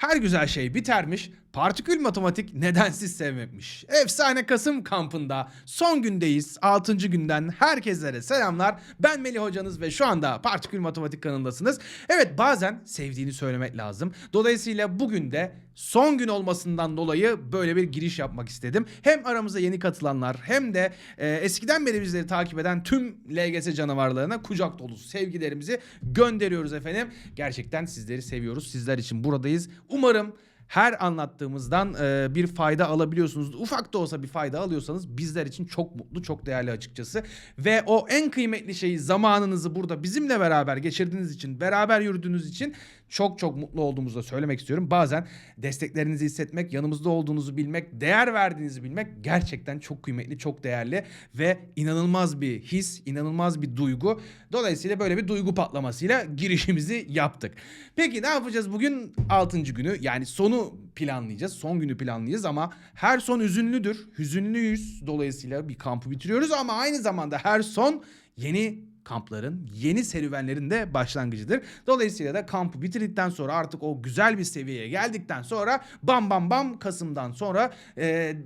Her güzel şey bitermiş, partikül matematik nedensiz sevmekmiş. Efsane Kasım kampında son gündeyiz. 6. günden herkeslere selamlar. Ben Melih hocanız ve şu anda partikül matematik kanalındasınız. Evet bazen sevdiğini söylemek lazım. Dolayısıyla bugün de son gün olmasından dolayı böyle bir giriş yapmak istedim. Hem aramıza yeni katılanlar hem de e, eskiden beri bizleri takip eden tüm LGS canavarlarına kucak dolusu sevgilerimizi gönderiyoruz efendim. Gerçekten sizleri seviyoruz. Sizler için buradayız. Umarım her anlattığımızdan e, bir fayda alabiliyorsunuz. Ufak da olsa bir fayda alıyorsanız bizler için çok mutlu, çok değerli açıkçası. Ve o en kıymetli şeyi zamanınızı burada bizimle beraber geçirdiğiniz için, beraber yürüdüğünüz için çok çok mutlu olduğumuzu da söylemek istiyorum. Bazen desteklerinizi hissetmek, yanımızda olduğunuzu bilmek, değer verdiğinizi bilmek gerçekten çok kıymetli, çok değerli ve inanılmaz bir his, inanılmaz bir duygu. Dolayısıyla böyle bir duygu patlamasıyla girişimizi yaptık. Peki ne yapacağız bugün 6. günü yani sonu planlayacağız. Son günü planlayacağız ama her son hüzünlüdür. Hüzünlüyüz. Dolayısıyla bir kampı bitiriyoruz ama aynı zamanda her son yeni kampların, yeni serüvenlerin de başlangıcıdır. Dolayısıyla da kampı bitirdikten sonra artık o güzel bir seviyeye geldikten sonra bam bam bam Kasım'dan sonra e,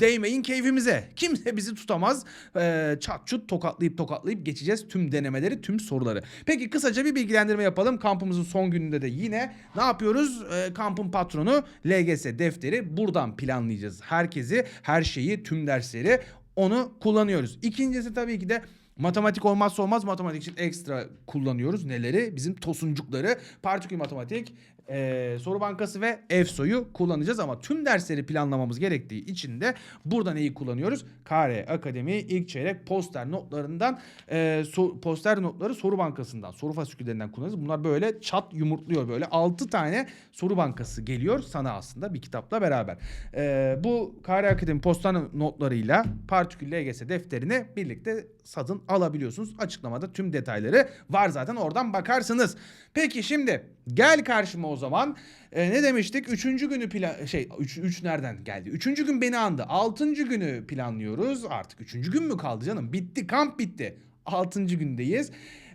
değmeyin keyfimize. Kimse bizi tutamaz. E, çat çut tokatlayıp tokatlayıp geçeceğiz tüm denemeleri, tüm soruları. Peki kısaca bir bilgilendirme yapalım. Kampımızın son gününde de yine ne yapıyoruz? E, kampın patronu LGS defteri. Buradan planlayacağız herkesi, her şeyi, tüm dersleri onu kullanıyoruz. İkincisi tabii ki de Matematik olmazsa olmaz matematik için ekstra kullanıyoruz. Neleri? Bizim tosuncukları, partikül matematik, e, soru bankası ve EFSO'yu kullanacağız ama tüm dersleri planlamamız gerektiği için de burada neyi kullanıyoruz? KR Akademi ilk çeyrek poster notlarından e, so- poster notları soru bankasından, soru fasiküllerinden kullanıyoruz. Bunlar böyle çat yumurtluyor böyle 6 tane soru bankası geliyor sana aslında bir kitapla beraber. E, bu KR Akademi poster notlarıyla partikül LGS defterini birlikte satın alabiliyorsunuz. Açıklamada tüm detayları var zaten oradan bakarsınız. Peki şimdi gel karşıma o zaman. Ee, ne demiştik? Üçüncü günü plan şey üç, üç nereden geldi? Üçüncü gün beni andı. Altıncı günü planlıyoruz. Artık üçüncü gün mü kaldı canım? Bitti kamp bitti. Altıncı gündeyiz.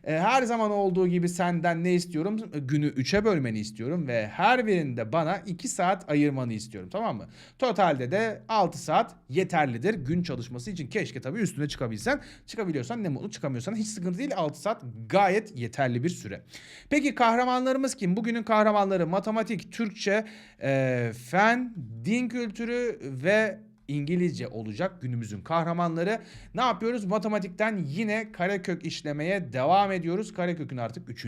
Ee, Her zaman olduğu gibi senden ne istiyorum? Günü 3'e bölmeni istiyorum ve her birinde bana 2 saat ayırmanı istiyorum tamam mı? Totalde de 6 saat yeterlidir gün çalışması için. Keşke tabii üstüne çıkabilsen. Çıkabiliyorsan ne mutlu çıkamıyorsan hiç sıkıntı değil 6 saat gayet yeterli bir süre. Peki kahramanlarımız kim? Bugünün kahramanları matematik, Türkçe, e, fen, din kültürü ve İngilizce olacak günümüzün kahramanları. Ne yapıyoruz? Matematikten yine karekök işlemeye devam ediyoruz. Karekökün artık 3.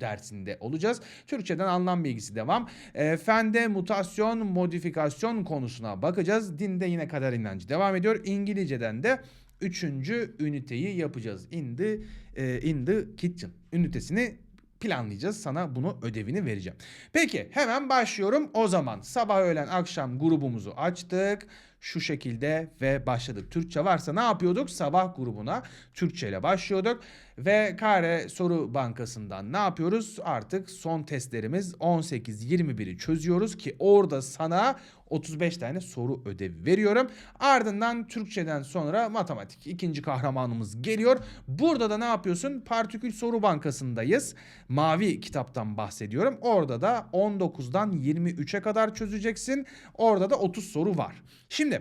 dersinde olacağız. Türkçeden anlam bilgisi devam. E, fende mutasyon, modifikasyon konusuna bakacağız. Dinde yine kader inancı devam ediyor. İngilizceden de üçüncü üniteyi yapacağız. In the, e, in the kitchen ünitesini planlayacağız. Sana bunu ödevini vereceğim. Peki hemen başlıyorum. O zaman sabah öğlen akşam grubumuzu açtık. Şu şekilde ve başladık. Türkçe varsa ne yapıyorduk? Sabah grubuna Türkçe ile başlıyorduk. Ve kare soru bankasından ne yapıyoruz? Artık son testlerimiz 18-21'i çözüyoruz ki orada sana 35 tane soru ödevi veriyorum. Ardından Türkçeden sonra matematik ikinci kahramanımız geliyor. Burada da ne yapıyorsun? Partikül soru bankasındayız. Mavi kitaptan bahsediyorum. Orada da 19'dan 23'e kadar çözeceksin. Orada da 30 soru var. Şimdi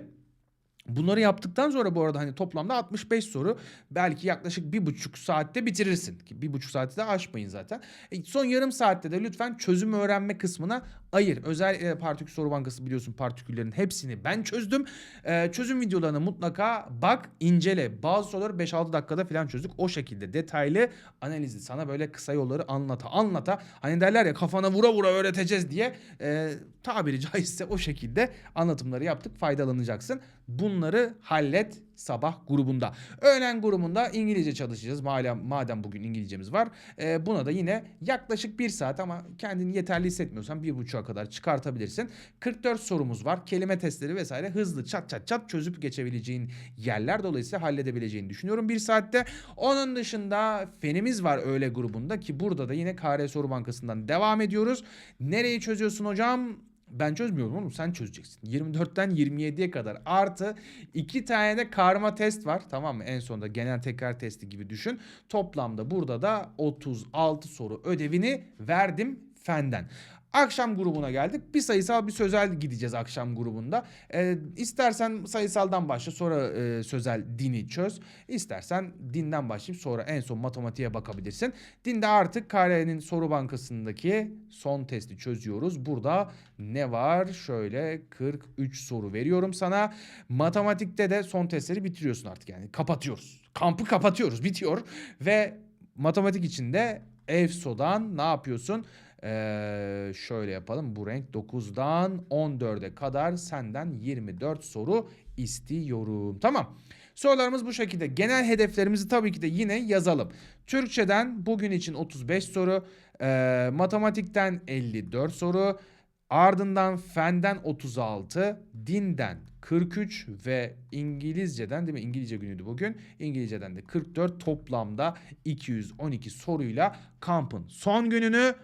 Bunları yaptıktan sonra bu arada hani toplamda 65 soru belki yaklaşık bir buçuk saatte bitirirsin. Ki bir buçuk saati de aşmayın zaten. E, son yarım saatte de lütfen çözüm öğrenme kısmına ayır. Özellikle partikül soru bankası biliyorsun partiküllerin hepsini ben çözdüm. E, çözüm videolarına mutlaka bak incele. Bazı soruları 5-6 dakikada falan çözdük. O şekilde detaylı analizi sana böyle kısa yolları anlata anlata. Hani derler ya kafana vura vura öğreteceğiz diye e, tabiri caizse o şekilde anlatımları yaptık faydalanacaksın. Bunları hallet sabah grubunda. Öğlen grubunda İngilizce çalışacağız. Madem, madem bugün İngilizcemiz var. Ee, buna da yine yaklaşık bir saat ama kendini yeterli hissetmiyorsan bir buçuğa kadar çıkartabilirsin. 44 sorumuz var. Kelime testleri vesaire hızlı çat çat çat çözüp geçebileceğin yerler. Dolayısıyla halledebileceğini düşünüyorum bir saatte. Onun dışında fenimiz var öğle grubunda ki burada da yine KR Soru Bankası'ndan devam ediyoruz. Nereyi çözüyorsun hocam? Ben çözmüyorum oğlum sen çözeceksin. 24'ten 27'ye kadar artı iki tane de karma test var tamam mı? En sonunda genel tekrar testi gibi düşün. Toplamda burada da 36 soru ödevini verdim fenden. Akşam grubuna geldik. Bir sayısal bir sözel gideceğiz akşam grubunda. Ee, istersen sayısaldan başla sonra e, sözel dini çöz. İstersen dinden başlayıp sonra en son matematiğe bakabilirsin. Dinde artık Kare'nin soru bankasındaki son testi çözüyoruz. Burada ne var? Şöyle 43 soru veriyorum sana. Matematikte de son testleri bitiriyorsun artık yani. Kapatıyoruz. Kampı kapatıyoruz. Bitiyor. Ve matematik içinde EFSO'dan ne yapıyorsun? Ee, şöyle yapalım. Bu renk 9'dan 14'e kadar senden 24 soru istiyorum. Tamam. Sorularımız bu şekilde. Genel hedeflerimizi tabii ki de yine yazalım. Türkçeden bugün için 35 soru, e, matematikten 54 soru, ardından fenden 36, dinden 43 ve İngilizceden değil mi? İngilizce günüydü bugün. İngilizceden de 44 toplamda 212 soruyla kampın son gününü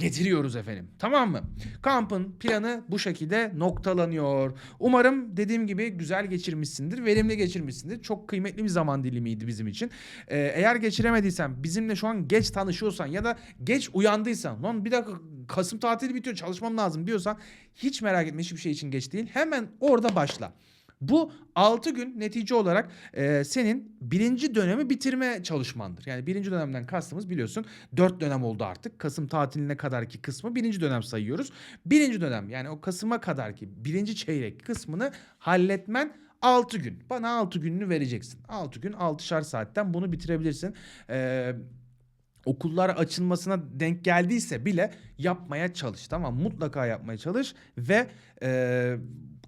getiriyoruz efendim. Tamam mı? Kampın planı bu şekilde noktalanıyor. Umarım dediğim gibi güzel geçirmişsindir, verimli geçirmişsindir. Çok kıymetli bir zaman dilimiydi bizim için. Ee, eğer geçiremediysen, bizimle şu an geç tanışıyorsan ya da geç uyandıysan, lan bir dakika Kasım tatili bitiyor çalışmam lazım diyorsan hiç merak etme hiçbir şey için geç değil. Hemen orada başla. Bu 6 gün netice olarak e, senin birinci dönemi bitirme çalışmandır. Yani birinci dönemden kastımız biliyorsun 4 dönem oldu artık. Kasım tatiline kadarki kısmı birinci dönem sayıyoruz. Birinci dönem yani o Kasım'a kadarki birinci çeyrek kısmını halletmen 6 gün. Bana 6 gününü vereceksin. 6 gün 6'şar saatten bunu bitirebilirsin. Eee okullar açılmasına denk geldiyse bile yapmaya çalış tamam mutlaka yapmaya çalış ve e,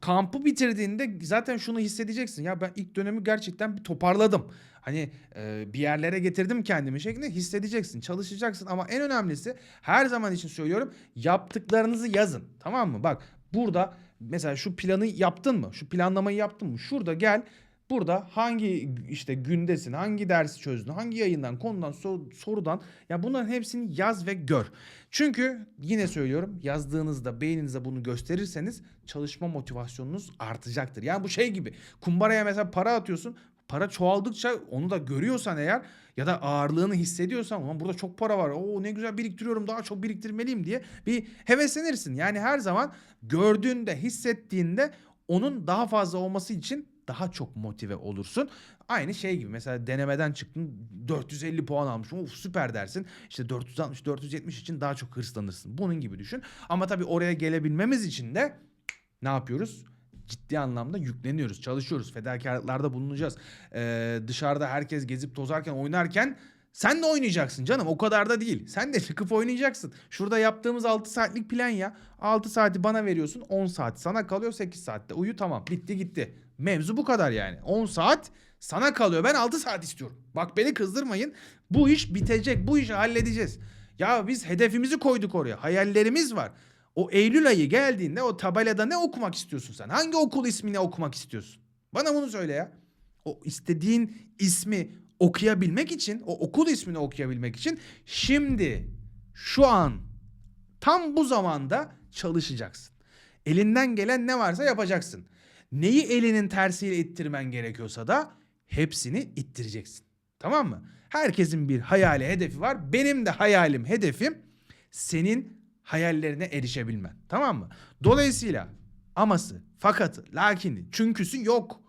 kampı bitirdiğinde zaten şunu hissedeceksin. Ya ben ilk dönemi gerçekten bir toparladım. Hani e, bir yerlere getirdim kendimi şeklinde hissedeceksin çalışacaksın. Ama en önemlisi her zaman için söylüyorum yaptıklarınızı yazın tamam mı? Bak burada mesela şu planı yaptın mı? Şu planlamayı yaptın mı? Şurada gel Burada hangi işte gündesin, hangi dersi çözdün, hangi yayından, konudan, so- sorudan ya bunların hepsini yaz ve gör. Çünkü yine söylüyorum yazdığınızda beyninize bunu gösterirseniz çalışma motivasyonunuz artacaktır. Yani bu şey gibi kumbaraya mesela para atıyorsun. Para çoğaldıkça onu da görüyorsan eğer ya da ağırlığını hissediyorsan ulan burada çok para var. Oo ne güzel biriktiriyorum daha çok biriktirmeliyim diye bir heveslenirsin. Yani her zaman gördüğünde, hissettiğinde onun daha fazla olması için daha çok motive olursun. Aynı şey gibi mesela denemeden çıktın 450 puan almışsın. Of süper dersin. İşte 460 470 için daha çok hırslanırsın. Bunun gibi düşün. Ama tabii oraya gelebilmemiz için de ne yapıyoruz? Ciddi anlamda yükleniyoruz, çalışıyoruz, fedakarlıklarda bulunacağız. Ee, dışarıda herkes gezip tozarken, oynarken sen de oynayacaksın canım o kadar da değil. Sen de çıkıp oynayacaksın. Şurada yaptığımız 6 saatlik plan ya. 6 saati bana veriyorsun 10 saat sana kalıyor 8 saatte. Uyu tamam bitti gitti. Mevzu bu kadar yani. 10 saat sana kalıyor ben 6 saat istiyorum. Bak beni kızdırmayın. Bu iş bitecek bu işi halledeceğiz. Ya biz hedefimizi koyduk oraya hayallerimiz var. O Eylül ayı geldiğinde o tabelada ne okumak istiyorsun sen? Hangi okul ismini okumak istiyorsun? Bana bunu söyle ya. O istediğin ismi okuyabilmek için, o okul ismini okuyabilmek için şimdi şu an tam bu zamanda çalışacaksın. Elinden gelen ne varsa yapacaksın. Neyi elinin tersiyle ittirmen gerekiyorsa da hepsini ittireceksin. Tamam mı? Herkesin bir hayali, hedefi var. Benim de hayalim, hedefim senin hayallerine erişebilmen. Tamam mı? Dolayısıyla aması, fakatı, lakini, çünküsü yok.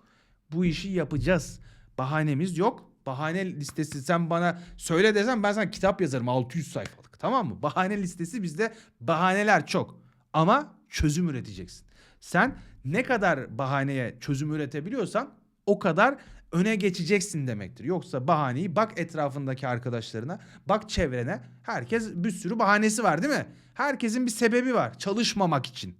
Bu işi yapacağız. Bahanemiz yok. Bahane listesi sen bana söyle desem ben sana kitap yazarım 600 sayfalık. Tamam mı? Bahane listesi bizde bahaneler çok. Ama çözüm üreteceksin. Sen ne kadar bahaneye çözüm üretebiliyorsan o kadar öne geçeceksin demektir. Yoksa bahaneyi bak etrafındaki arkadaşlarına, bak çevrene. Herkes bir sürü bahanesi var değil mi? Herkesin bir sebebi var çalışmamak için.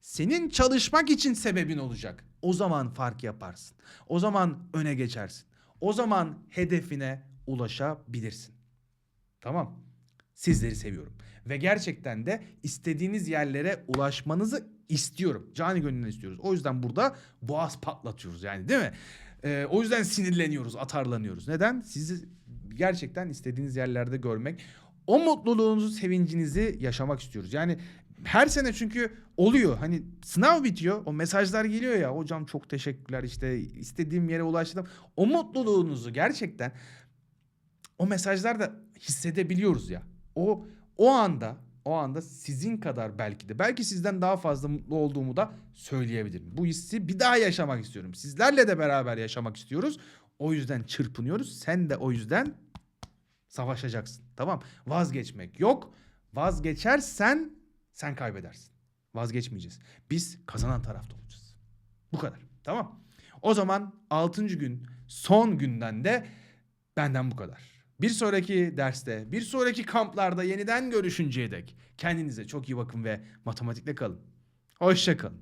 Senin çalışmak için sebebin olacak. O zaman fark yaparsın. O zaman öne geçersin. O zaman hedefine ulaşabilirsin. Tamam. Sizleri seviyorum. Ve gerçekten de istediğiniz yerlere ulaşmanızı istiyorum. Cani gönülden istiyoruz. O yüzden burada boğaz patlatıyoruz yani değil mi? Ee, o yüzden sinirleniyoruz, atarlanıyoruz. Neden? Sizi gerçekten istediğiniz yerlerde görmek, o mutluluğunuzu, sevincinizi yaşamak istiyoruz. Yani her sene çünkü oluyor. Hani sınav bitiyor. O mesajlar geliyor ya. Hocam çok teşekkürler işte istediğim yere ulaştım. O mutluluğunuzu gerçekten o mesajlarda hissedebiliyoruz ya. O o anda o anda sizin kadar belki de belki sizden daha fazla mutlu olduğumu da söyleyebilirim. Bu hissi bir daha yaşamak istiyorum. Sizlerle de beraber yaşamak istiyoruz. O yüzden çırpınıyoruz. Sen de o yüzden savaşacaksın. Tamam? Vazgeçmek yok. Vazgeçersen sen kaybedersin. Vazgeçmeyeceğiz. Biz kazanan tarafta olacağız. Bu kadar. Tamam? O zaman 6. gün son günden de benden bu kadar. Bir sonraki derste, bir sonraki kamplarda yeniden görüşünceye dek kendinize çok iyi bakın ve matematikle kalın. Hoşça kalın.